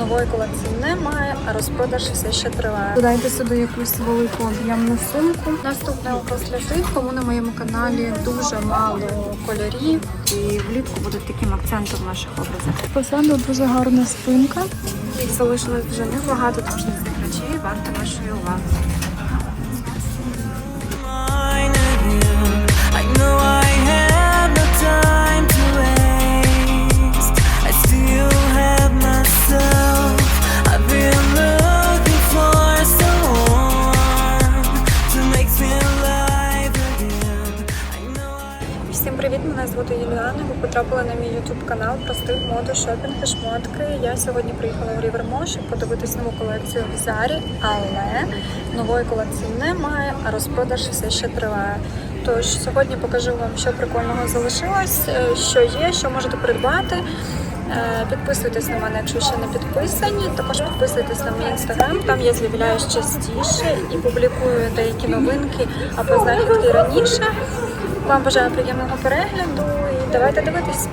Нової колекції немає, а розпродаж все ще триває. Додайте сюди якусь велику об'ємну сумку. Наступний образ для тих, кому на моєму каналі дуже мало кольорів і влітку будуть таким акцентом в наших образах. Позаду дуже гарна спинка. Їх залишилось вже небагато, тож не цих речей варто вашої уваги. I know I have no time Ви потрапили на мій YouTube канал про стиль, моду, шопінг і шмотки. Я сьогодні приїхала в Рівермо, щоб подивитись нову колекцію в Зарі, але нової колекції немає, а розпродаж все ще триває. Тож сьогодні покажу вам, що прикольного залишилось, е, що є, що можете придбати. Е, Підписуйтесь на мене, якщо ще не підписані. Також підписуйтесь на мій інстаграм. Там я з'являюсь частіше і публікую деякі новинки або знахідки раніше. Вам бажаю приємного перегляду і давайте дивитись.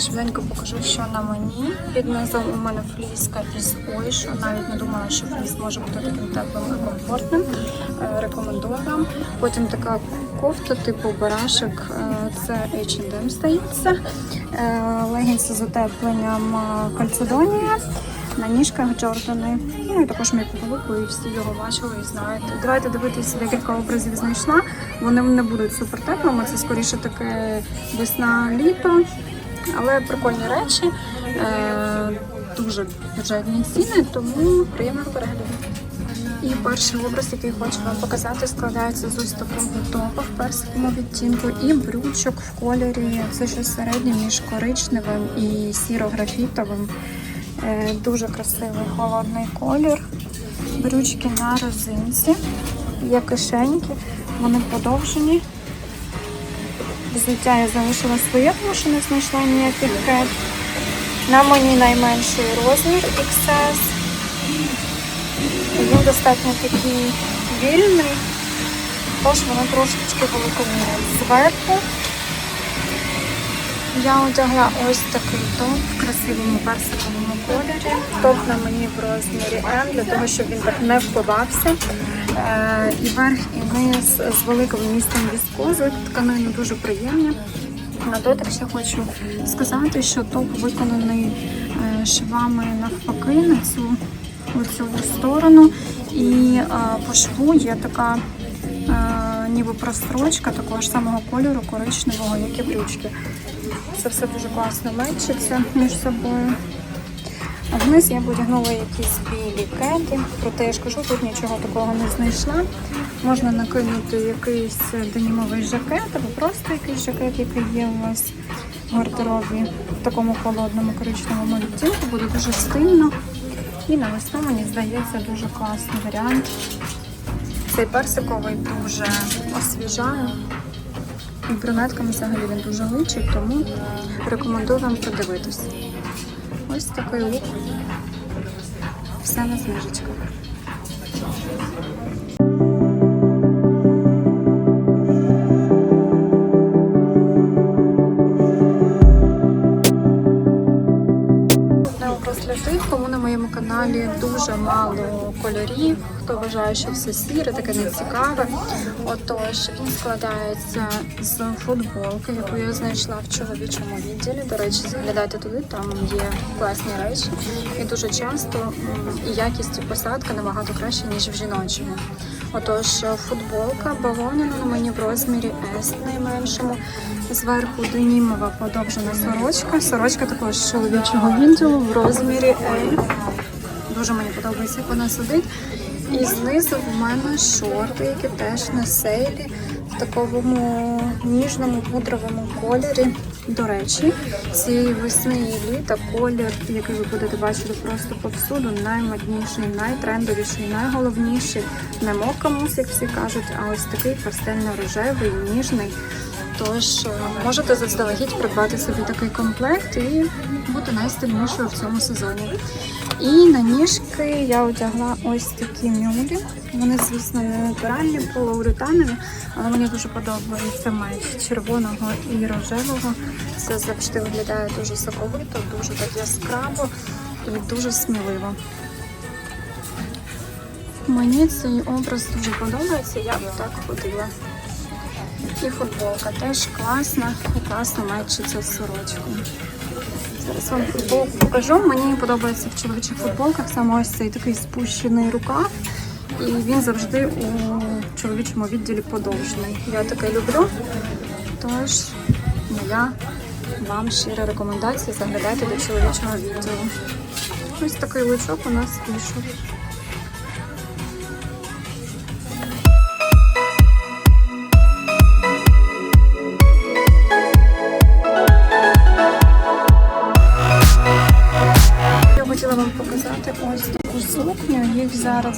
Швиденько покажу, що на мені. Під низом у мене фліска із Ойшу. Навіть не думала, що фліс може бути таким теплим і комфортним. Е, Рекомендую вам. Потім така кофта типу барашек. е, Це H&M здається. Е, Легінси з утепленням Кальцедонія. На ніжках Джордани. Ну і також мій пуховику, і всі його бачили і знають. Давайте дивитися декілька образів знайшла. Вони не будуть супер теплими. Це скоріше таке весна-літо. Але прикольні речі, е, дуже бюджетні ціни, тому приємного перегляду. І перший образ, який хочу вам показати, складається з ось такого топа в персиковому відтінку і брючок в кольорі. Це щось середнє між коричневим і сіро-графітовим. Е, Дуже красивий холодний колір. Брючки на розинці. Є кишеньки, вони подовжені. Взуття я залишила своє, тому що не знайшла ніяких кет. На мені найменший розмір XS. Він достатньо такий вільний, тож воно трошечки великомірять. Зверху я одягла ось такий топ в красивому персиковому кольорі. Топ на мені в розмірі М, для того, щоб він так не впивався. Е, і верх, і низ з великим містом віскози. Тканини дуже приємні. На дотик ще хочу сказати, що топ виконаний е, швами навпаки на цю оцю сторону. І е, по шву є така ніби прострочка такого ж самого кольору коричневого, як і брючки. Це все дуже класно мечиться між собою. А вниз я одягнула якісь білі кети, проте я ж кажу, тут нічого такого не знайшла. Можна накинути якийсь денімовий жакет або просто якийсь жакет, який є у вас в гардеробі в такому холодному коричневому відтінку. Буде дуже стильно. І на весну, мені здається, дуже класний варіант. Цей персиковий дуже освіжає. І брюнетками взагалі він дуже личить, тому рекомендую вам подивитись. Ось такий лук. Все на знижечках. Каналі дуже мало кольорів. Хто вважає, що все сіре, таке нецікаве. Отож, він складається з футболки, яку я знайшла в чоловічому відділі. До речі, заглядайте туди, там є класні речі. І дуже часто і якість і посадка набагато краще, ніж в жіночому. Отож, футболка бавовняна на мені в розмірі S найменшому. Зверху денімова подовжена сорочка. Сорочка також чоловічого відділу в розмірі L. Дуже мені подобається, як вона сидить. І знизу в мене шорти, які теж на сейлі в такому ніжному пудровому кольорі. До речі, цієї весни і літа колір, який ви будете бачити просто повсюду, наймодніший, найтрендовіший, найголовніший. Не мокамус, як всі кажуть, а ось такий пастельно-рожевий, ніжний. Тож е, можете заздалегідь придбати собі такий комплект і бути найстильнішою в цьому сезоні. І на ніжки я одягла ось такі мюлі. Вони, звісно, не натуральні, полууретанові, але мені дуже подобається меч червоного і рожевого. Це завжди виглядає дуже соковито, дуже так яскраво і дуже сміливо. Мені цей образ дуже подобається, я б так ходила. І футболка теж класна класно мечиться з сорочкою. Зараз вам футболку покажу. Мені подобається в чоловічих футболках саме ось цей такий спущений рукав. І він завжди у чоловічому відділі подовжений. Я таке люблю. Тож моя вам щира рекомендація заглядайте до чоловічого відділу. Ось такий лучок у нас вийшов.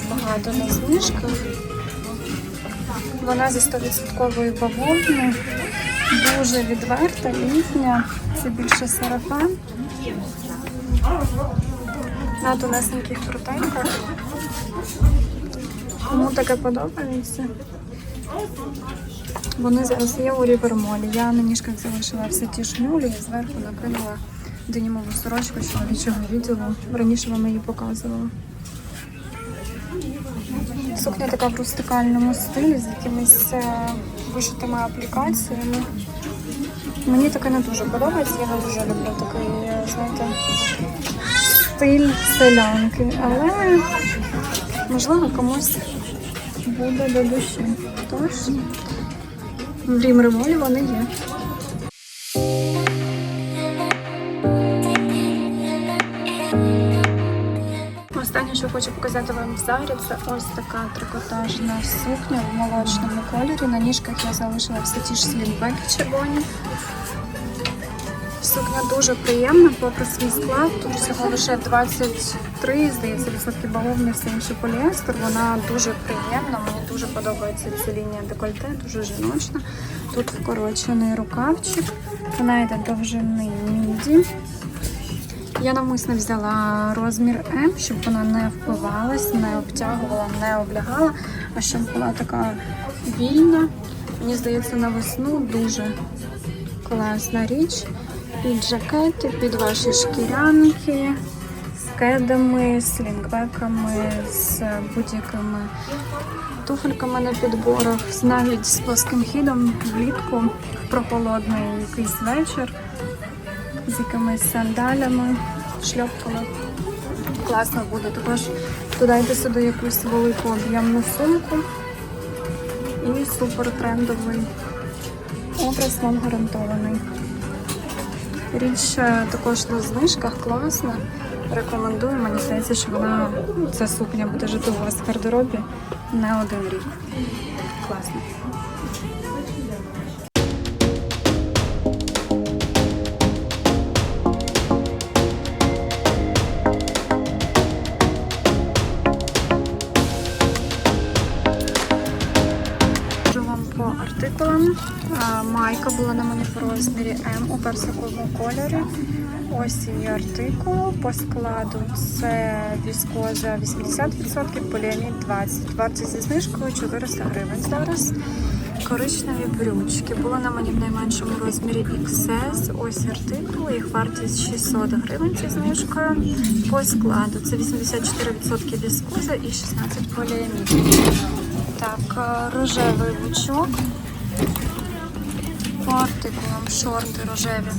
Багато на знижках. Вона зі 100% бавовни, дуже відверта, літня. Це більше сарафан. На тонесеньких крутеньках. Кому таке подобається? Вони зараз є у рівермолі. Я на ніжках залишила все ті шмюлі і зверху накинула денімову сорочку чоловічого відділу. Раніше вам її показувала. Сукня така в рустикальному стилі з якимись е, вишитими аплікаціями. Мені таке не дуже подобається, я не дуже люблю такий, е, знаєте, стиль селянки. Але можливо комусь буде до душі. Тож в рім-ремолі вони є. Що хочу показати вам в це ось така трикотажна сукня в молочному кольорі. На ніжках я залишила все ті ж слінбеки червоні. Сукня дуже приємна, попри свій склад. Тут всього лише 23, здається, відсотки бавовни, все інше поліестер. Вона дуже приємна, мені дуже подобається ця лінія декольте, дуже жіночна. Тут вкорочений рукавчик, вона йде довжини міді. Я навмисно взяла розмір М, щоб вона не впивалась, не обтягувала, не облягала, а щоб була така вільна. Мені здається, на весну дуже класна річ. Під жакети, під ваші шкірянки, з кедами, з з будь-якими туфельками на підборах, навіть з плоским хідом влітку в прохолодний якийсь вечір з якимись сандалями, шльопками. Класно буде. Також додайте сюди якусь велику об'ємну сумку і супер трендовий образ вам гарантований. Річ е, також на знижках класна. Рекомендую, мені здається, що вона ця сукня буде жити у вас в гардеробі не один рік. Класно. Скажу вам по артикулам. А, Майка була на мені в розмірі М у персиковому кольорі. Ось її артикул. По складу це віскоза 80%, поліамід 20%. Вартість зі знижкою 400 гривень зараз. Коричневі брючки. Було на мені в найменшому розмірі XS. Ось артикул, їх вартість 600 гривень зі знижкою. По складу це 84% віскоза і 16 поліамід. Так, е, рожевий лучок. По шорти рожеві.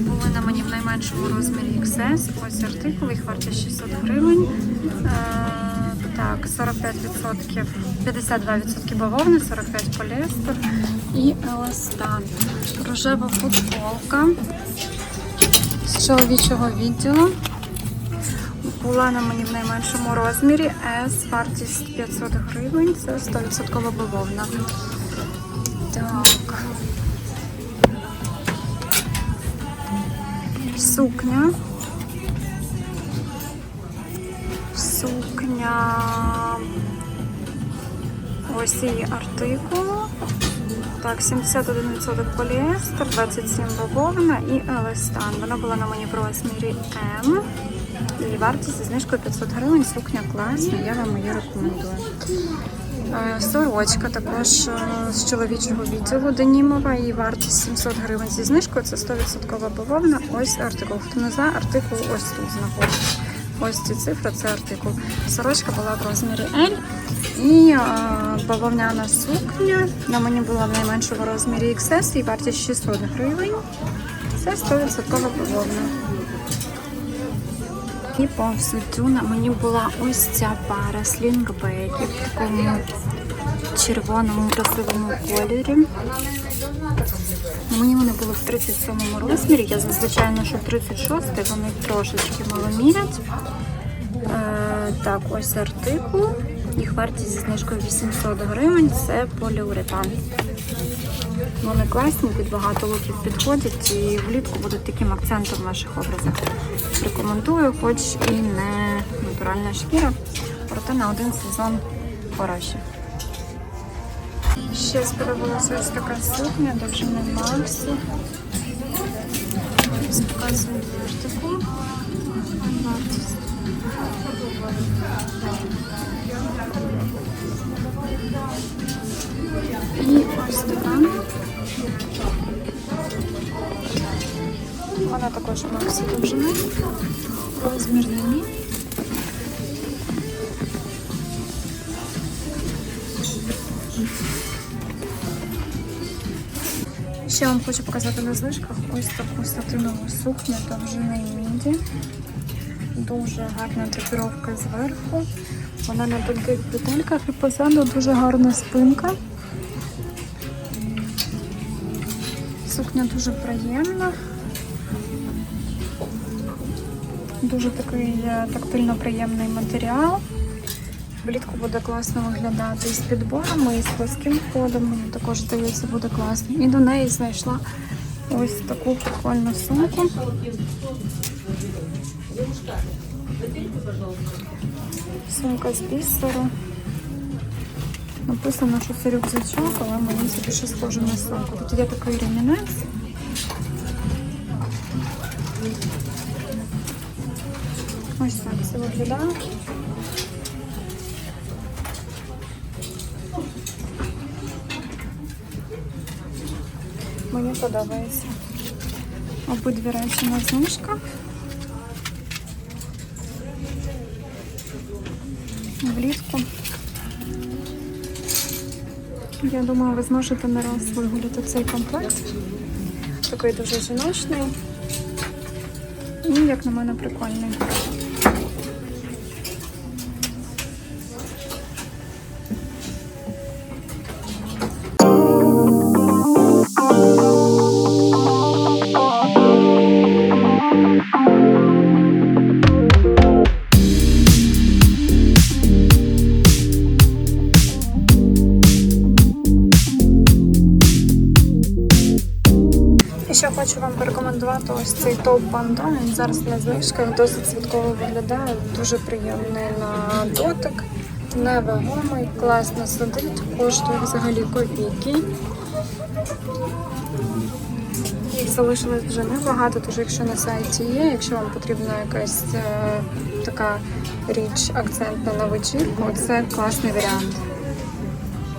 Були на мені в найменшому розмірі XS. Ось артикул, їх вартість 600 гривень. Е, так, 45%, 52% бавовни, 45 поліестер і еластан. Рожева футболка з чоловічого відділу. Була на мені в найменшому розмірі S, вартість 500 гривень, це 100% бавовна. Так. Сукня. Сукня. Ось її артикул. Так, 71% поліестер, 27 бавовна і еластан. Вона була на мені в розмірі М. І вартість зі знижкою 500 гривень. Сукня класна, я вам її рекомендую. Е, Сорочка також е, з чоловічого відділу денімова. Її вартість 700 гривень зі знижкою. Це 100% бавовна. Ось артикул. Хто не знає, артикул ось тут знаходиться. Ось ці цифри, це артикул. Сорочка була в розмірі L. І е, бавовняна сукня на мені була в найменшому розмірі XS і вартість 600 гривень. Це 100% бавовна. І по взуттю на мені була ось ця пара слінгбеки в такому червоному красивому кольорі. Мені вони були в 37 розмірі. Я зазвичай ношу 36, вони трошечки маломірять. Е, так, ось артикул. Їх вартість зі знижкою 800 гривень. Це поліуретан. Вони класні, під багато луків підходять і влітку будуть таким акцентом в ваших образах. Рекомендую, хоч і не натуральна шкіра, проте на один сезон хороші. Ще сподобалася ось така сукня, довжини Максі. Ось показую. Вартість. І ось така. Вона також Максі довжини. Розмір на ній. Ще вам хочу показати на знижках ось таку сатинову сукню довжини міді. Дуже гарна драпіровка зверху. Вона на тонких бретельках і позаду дуже гарна спинка. Сукня дуже приємна. Дуже такий е, тактильно приємний матеріал. Влітку буде класно виглядати і з підборами, і з плоским ходом. Мені також здається, буде класно. І до неї знайшла ось таку прикольну сумку. Сумка з бісеру. Написано, що це рюкзачок, але мені це більше схоже на сумку. Тут є такий ремінець. Це виглядає. Мені подобається. Обидві речі на знижках. Влітку. Я думаю, ви зможете не раз вигуляти цей комплект. Такий дуже жіночний. І, як на мене, прикольний. Ось цей топ бандон. Він зараз на знижках досить святково виглядає, дуже приємний на дотик, невагомий, класно сидить, коштує взагалі копійки. Їх залишилось вже небагато, тож якщо на сайті є, якщо вам потрібна якась е, така річ акцентна на вечірку, це класний варіант.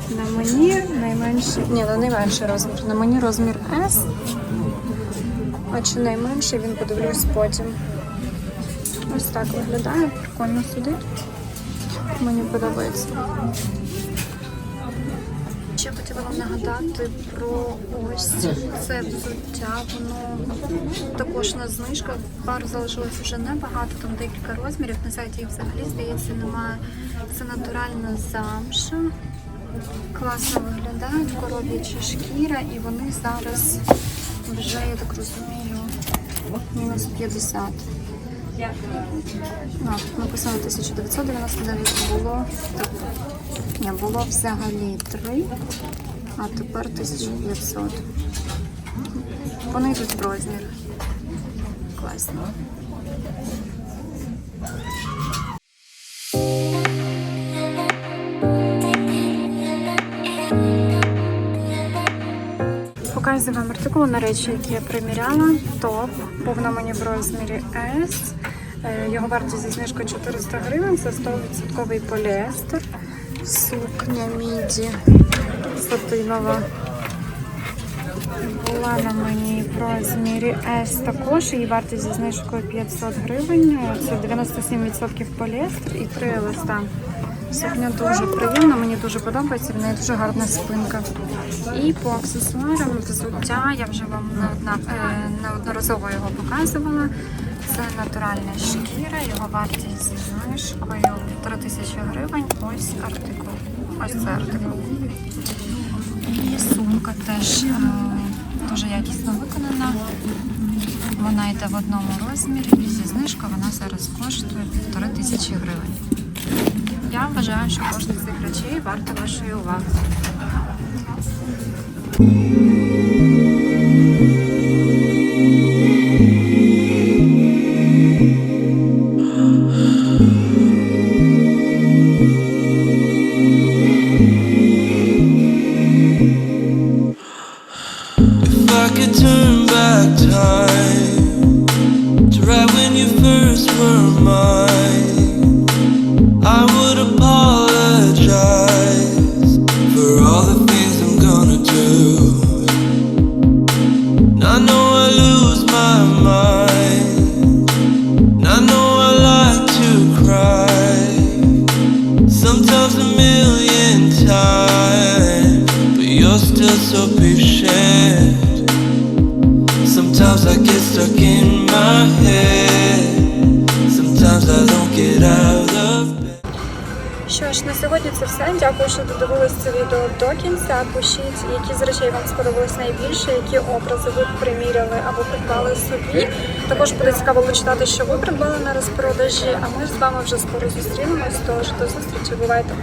На мені найменший, ні, не найменший розмір. На мені розмір S. А чи найменший він подивлюсь потім. Ось так виглядає, прикольно сидить. Мені подобається. Ще хотіла вам нагадати про ось це взуття. Воно також на знижках. Пар залишилось вже небагато, там декілька розмірів. На сайті їх взагалі здається немає. Це натуральна замша. Класно виглядають, коров'яча шкіра, і вони зараз вже, я так розумію, мінус 50. А, тут написано 1999 було. Ні, було взагалі 3, а тепер 1500. Вони йдуть в розмір. Класно. Показую вам артикул на речі, які я приміряла. Топ був на мені в розмірі S. Е, Його вартість зі знижкою 400 гривень. Це 100% поліестер. Сукня міді сатинова. Була на мені в розмірі S також. Її вартість зі знижкою 500 гривень. Це 97% поліестер і 3 листа. Сукня дуже приємна, мені дуже подобається, в неї дуже гарна спинка. І по аксесуарам взуття я вже вам е, неодноразово його показувала. Це натуральна шкіра, його вартість зі знижкою 3000 гривень. Ось артикул. Ось це артикул. І сумка теж е, дуже якісно виконана. Вона йде в одному розмірі і зі знижкою вона зараз коштує півтори тисячі гривень. Я вважаю, що кожен з цих речей варто вашої уваги. Все. Дякую, що додивились це відео до кінця. Пишіть, які з речей вам сподобались найбільше, які образи ви приміряли або придбали собі. Також буде цікаво почитати, що ви придбали на розпродажі. А ми з вами вже скоро зустрінемось. Тож до зустрічі, бувайте!